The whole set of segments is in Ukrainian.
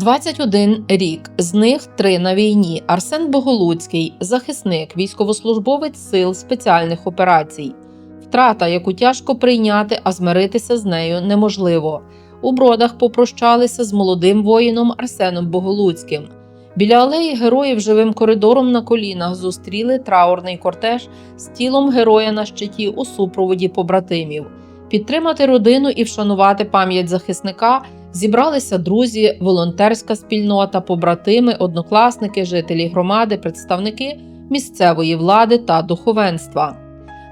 21 рік, з них три на війні. Арсен Боголуцький, захисник, військовослужбовець сил спеціальних операцій. Втрата, яку тяжко прийняти, а змиритися з нею неможливо. У бродах попрощалися з молодим воїном Арсеном Боголуцьким. Біля алеї героїв живим коридором на колінах зустріли траурний кортеж з тілом героя на щиті у супроводі побратимів. Підтримати родину і вшанувати пам'ять захисника зібралися друзі, волонтерська спільнота, побратими, однокласники, жителі громади, представники місцевої влади та духовенства.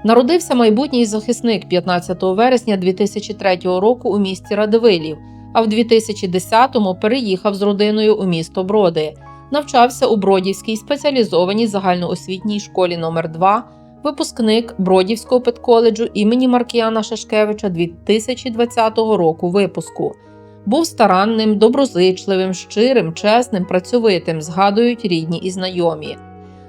Народився майбутній захисник 15 вересня 2003 року у місті Радивилів, а в 2010-му переїхав з родиною у місто Броди. Навчався у Бродівській спеціалізованій загальноосвітній школі номер 2 випускник Бродівського педколеджу імені Маркіяна Шашкевича 2020 року випуску. Був старанним, доброзичливим, щирим, чесним, працьовитим, згадують рідні і знайомі.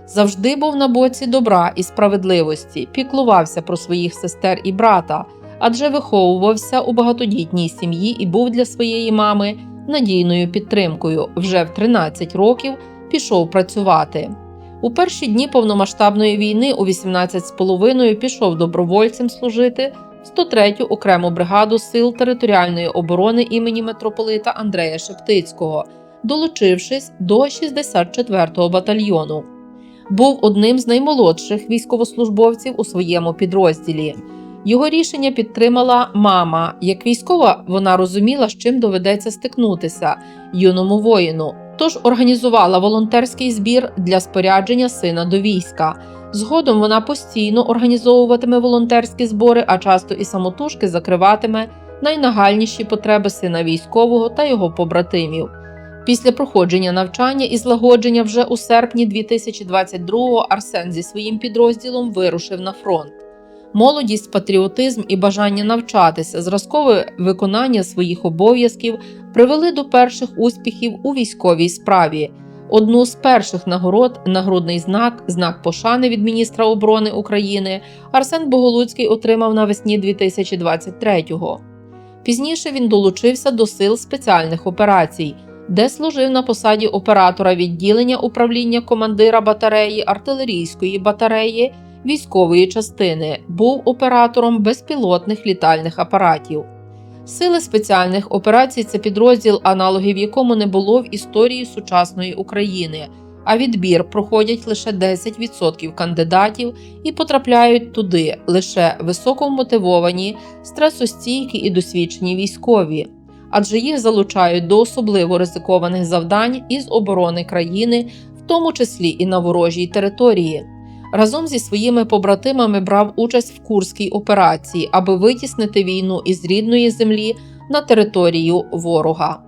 Завжди був на боці добра і справедливості, піклувався про своїх сестер і брата, адже виховувався у багатодітній сім'ї і був для своєї мами надійною підтримкою. Вже в 13 років пішов працювати. У перші дні повномасштабної війни у 18,5 пішов добровольцем служити в 103-ю окрему бригаду сил територіальної оборони імені митрополита Андрея Шептицького, долучившись до 64-го батальйону. Був одним з наймолодших військовослужбовців у своєму підрозділі. Його рішення підтримала мама. Як військова, вона розуміла, з чим доведеться стикнутися юному воїну. Тож організувала волонтерський збір для спорядження сина до війська. Згодом вона постійно організовуватиме волонтерські збори, а часто і самотужки закриватиме найнагальніші потреби сина військового та його побратимів. Після проходження навчання і злагодження вже у серпні 2022-го Арсен зі своїм підрозділом вирушив на фронт. Молодість, патріотизм і бажання навчатися, зразкове виконання своїх обов'язків привели до перших успіхів у військовій справі. Одну з перших нагород, нагрудний знак, знак пошани від міністра оборони України, Арсен Боголуцький отримав навесні 2023-го. Пізніше він долучився до сил спеціальних операцій, де служив на посаді оператора відділення управління командира батареї артилерійської батареї військової частини, був оператором безпілотних літальних апаратів. Сили спеціальних операцій це підрозділ, аналогів якому не було в історії сучасної України, а відбір проходять лише 10% кандидатів і потрапляють туди лише високомотивовані, стресостійкі і досвідчені військові, адже їх залучають до особливо ризикованих завдань із оборони країни, в тому числі і на ворожій території. Разом зі своїми побратимами брав участь в Курській операції, аби витіснити війну із рідної землі на територію ворога.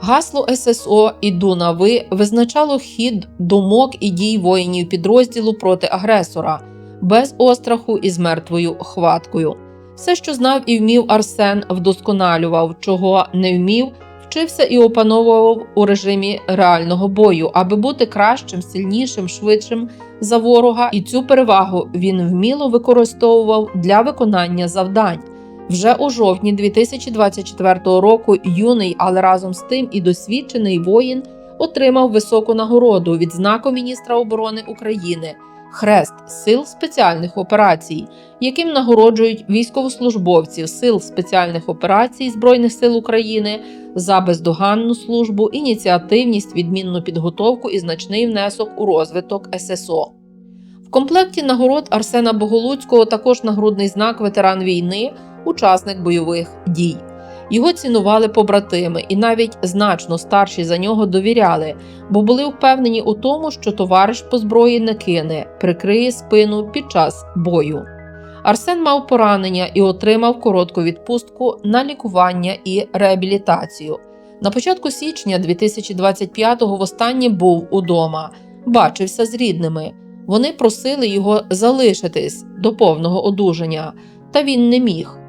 Гасло ССО «Іду на ви» визначало хід думок і дій воїнів підрозділу проти агресора без остраху і з мертвою хваткою. Все, що знав і вмів Арсен, вдосконалював, чого не вмів, вчився і опановував у режимі реального бою, аби бути кращим, сильнішим, швидшим за ворога, і цю перевагу він вміло використовував для виконання завдань. Вже у жовтні 2024 року юний, але разом з тим і досвідчений воїн отримав високу нагороду від знаку міністра оборони України. Хрест сил спеціальних операцій, яким нагороджують військовослужбовців сил спеціальних операцій Збройних сил України за бездоганну службу, ініціативність, відмінну підготовку і значний внесок у розвиток ССО. В комплекті нагород Арсена Боголуцького також нагрудний знак ветеран війни, учасник бойових дій. Його цінували побратими і навіть значно старші за нього довіряли, бо були впевнені у тому, що товариш по зброї не кине, прикриє спину під час бою. Арсен мав поранення і отримав коротку відпустку на лікування і реабілітацію. На початку січня 2025-го востаннє був удома, бачився з рідними. Вони просили його залишитись до повного одужання, та він не міг.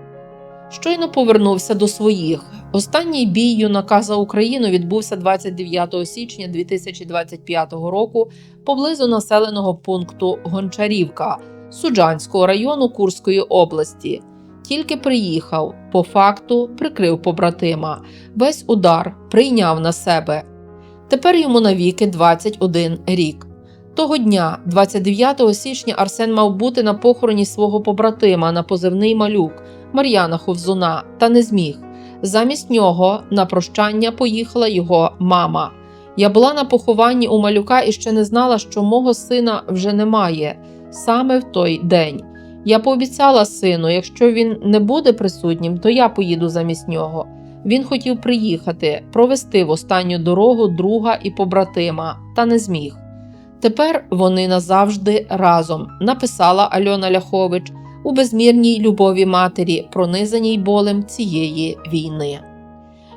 Щойно повернувся до своїх. Останній бій юнака за Україну відбувся 29 січня 2025 року поблизу населеного пункту Гончарівка Суджанського району Курської області. Тільки приїхав, по факту прикрив побратима. Весь удар прийняв на себе. Тепер йому навіки 21 рік. Того дня, 29 січня, Арсен мав бути на похороні свого побратима на позивний малюк Мар'яна Ховзуна, та не зміг. Замість нього на прощання поїхала його мама. Я була на похованні у малюка і ще не знала, що мого сина вже немає саме в той день. Я пообіцяла сину, якщо він не буде присутнім, то я поїду замість нього. Він хотів приїхати, провести в останню дорогу друга і побратима, та не зміг. Тепер вони назавжди разом, написала Альона Ляхович у безмірній любові матері, пронизаній болем цієї війни.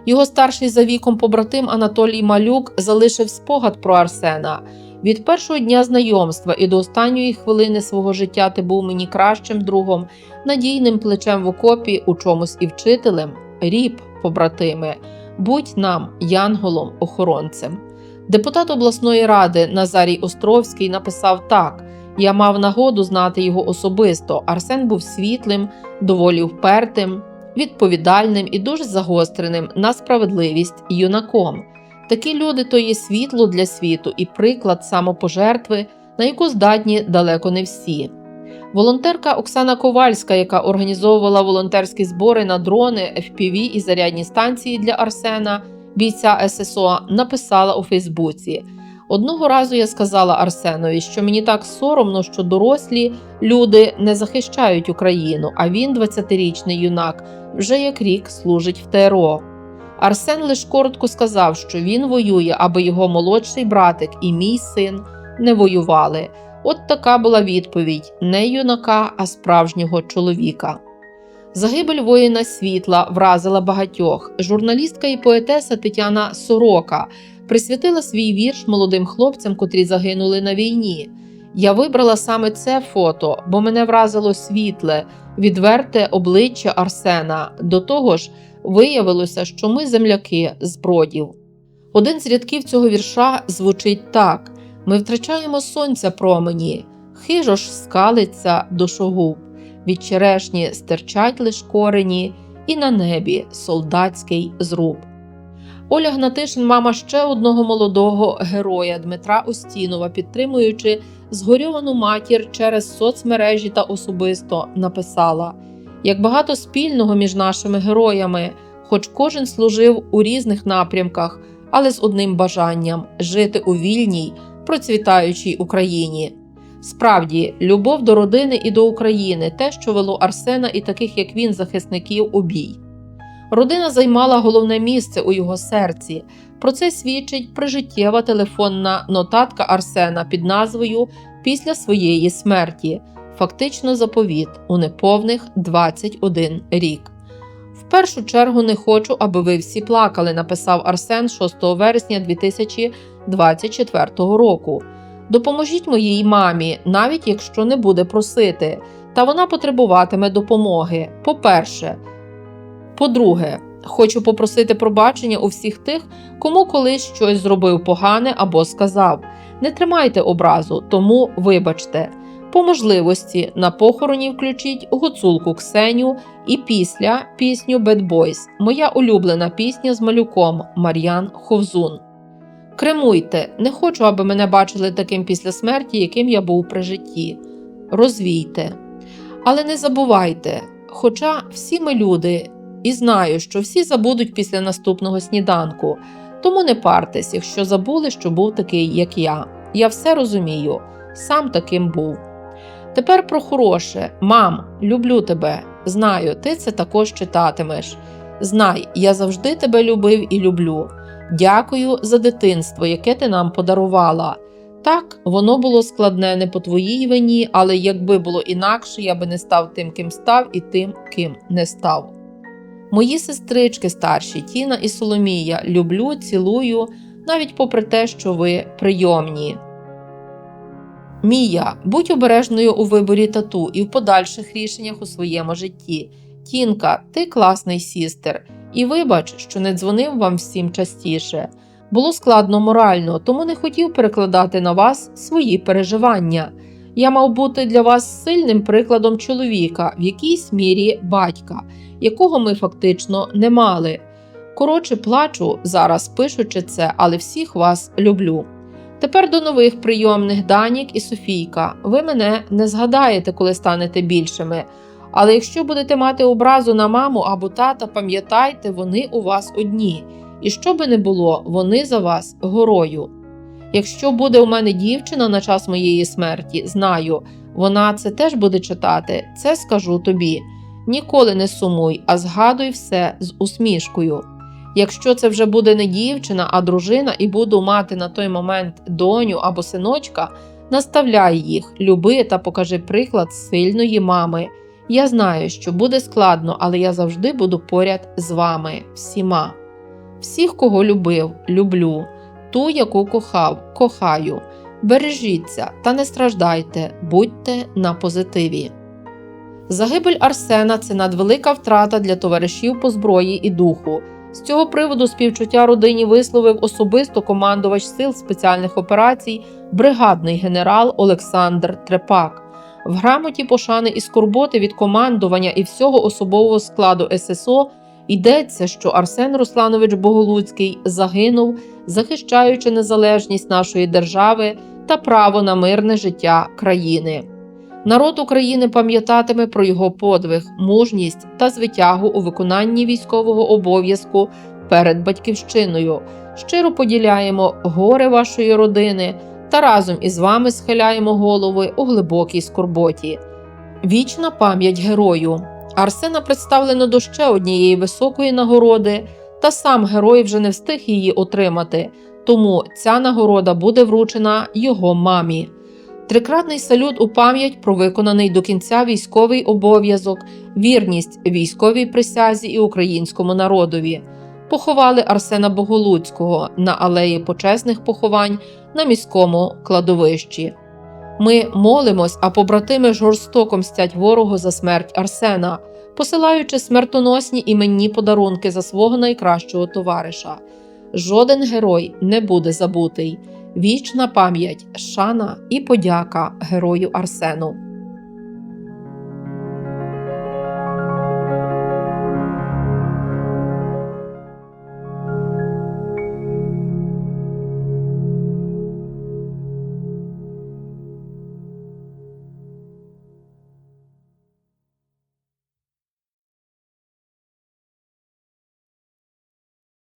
Його старший за віком побратим Анатолій Малюк залишив спогад про Арсена. Від першого дня знайомства і до останньої хвилини свого життя ти був мені кращим другом, надійним плечем в окопі, у чомусь і вчителем. Ріб, побратиме, будь нам, янголом, охоронцем. Депутат обласної ради Назарій Островський написав так: я мав нагоду знати його особисто. Арсен був світлим, доволі впертим, відповідальним і дуже загостреним на справедливість юнаком. Такі люди то є світло для світу і приклад самопожертви, на яку здатні далеко не всі. Волонтерка Оксана Ковальська, яка організовувала волонтерські збори на дрони, FPV і зарядні станції для Арсена, бійця ССО, написала у Фейсбуці. Одного разу я сказала Арсенові, що мені так соромно, що дорослі люди не захищають Україну, а він, 20-річний юнак, вже як рік служить в ТРО. Арсен лише коротко сказав, що він воює, аби його молодший братик і мій син не воювали. От така була відповідь не юнака, а справжнього чоловіка. Загибель воїна світла вразила багатьох. Журналістка і поетеса Тетяна Сорока присвятила свій вірш молодим хлопцям, котрі загинули на війні. Я вибрала саме це фото, бо мене вразило світле, відверте обличчя Арсена. До того ж, виявилося, що ми земляки з бродів. Один з рядків цього вірша звучить так: ми втрачаємо сонця промені, хижо ж скалиться душогуб, від черешні стирчать лиш корені, і на небі солдатський зруб. Оля Гнатишин, мама ще одного молодого героя Дмитра Устінова, підтримуючи згорьовану матір через соцмережі та особисто, написала: як багато спільного між нашими героями, хоч кожен служив у різних напрямках, але з одним бажанням жити у вільній, процвітаючій Україні. Справді, любов до родини і до України те, що вело Арсена і таких, як він, захисників у бій. Родина займала головне місце у його серці. Про це свідчить прижиттєва телефонна нотатка Арсена під назвою Після своєї смерті, фактично заповіт у неповних 21 рік. В першу чергу не хочу, аби ви всі плакали, написав Арсен 6 вересня 2024 року. Допоможіть моїй мамі, навіть якщо не буде просити, та вона потребуватиме допомоги. По-перше, по-друге, хочу попросити пробачення у всіх тих, кому колись щось зробив погане або сказав. Не тримайте образу, тому вибачте. По можливості на похороні включіть гуцулку Ксеню і після пісню Bad Boys, моя улюблена пісня з малюком Мар'ян Ховзун. Кремуйте, не хочу, аби мене бачили таким після смерті, яким я був при житті. Розвійте. Але не забувайте, хоча всі ми люди, і знаю, що всі забудуть після наступного сніданку, тому не партесь, якщо забули, що був такий, як я. Я все розумію, сам таким був. Тепер про хороше, мам, люблю тебе. Знаю, ти це також читатимеш. Знай, я завжди тебе любив і люблю. Дякую за дитинство, яке ти нам подарувала. Так, воно було складне не по твоїй вині, але якби було інакше, я би не став тим, ким став, і тим, ким не став. Мої сестрички старші, Тіна і Соломія, люблю, цілую, навіть попри те, що ви прийомні. Мія, будь обережною у виборі тату і в подальших рішеннях у своєму житті. Тінка, ти класний сістер, і вибач, що не дзвонив вам всім частіше. Було складно морально, тому не хотів перекладати на вас свої переживання. Я мав бути для вас сильним прикладом чоловіка, в якійсь мірі батька, якого ми фактично не мали. Коротше, плачу зараз, пишучи це, але всіх вас люблю. Тепер до нових прийомних Данік і Софійка. Ви мене не згадаєте, коли станете більшими. Але якщо будете мати образу на маму або тата, пам'ятайте, вони у вас одні. І що би не було, вони за вас горою. Якщо буде у мене дівчина на час моєї смерті, знаю, вона це теж буде читати, це скажу тобі. Ніколи не сумуй, а згадуй все з усмішкою. Якщо це вже буде не дівчина, а дружина, і буду мати на той момент доню або синочка, наставляй їх, люби та покажи приклад сильної мами. Я знаю, що буде складно, але я завжди буду поряд з вами, всіма. Всіх, кого любив, люблю, ту, яку кохав, кохаю. Бережіться та не страждайте, будьте на позитиві. Загибель Арсена це надвелика втрата для товаришів по зброї і духу. З цього приводу співчуття родині висловив особисто командувач сил спеціальних операцій, бригадний генерал Олександр Трепак. В грамоті пошани і скорботи від командування і всього особового складу ССО йдеться, що Арсен Русланович Боголуцький загинув, захищаючи незалежність нашої держави та право на мирне життя країни. Народ України пам'ятатиме про його подвиг, мужність та звитягу у виконанні військового обов'язку перед батьківщиною. Щиро поділяємо горе вашої родини та разом із вами схиляємо голови у глибокій скорботі. Вічна пам'ять герою. Арсена представлено до ще однієї високої нагороди, та сам герой вже не встиг її отримати, тому ця нагорода буде вручена його мамі. Трикратний салют у пам'ять про виконаний до кінця військовий обов'язок, вірність військовій присязі і українському народові. Поховали Арсена Боголуцького на алеї почесних поховань на міському кладовищі. Ми молимось, а побратими жорстоко мстять ворогу за смерть Арсена, посилаючи смертоносні іменні подарунки за свого найкращого товариша. Жоден герой не буде забутий. Вічна пам'ять, шана і подяка герою Арсену.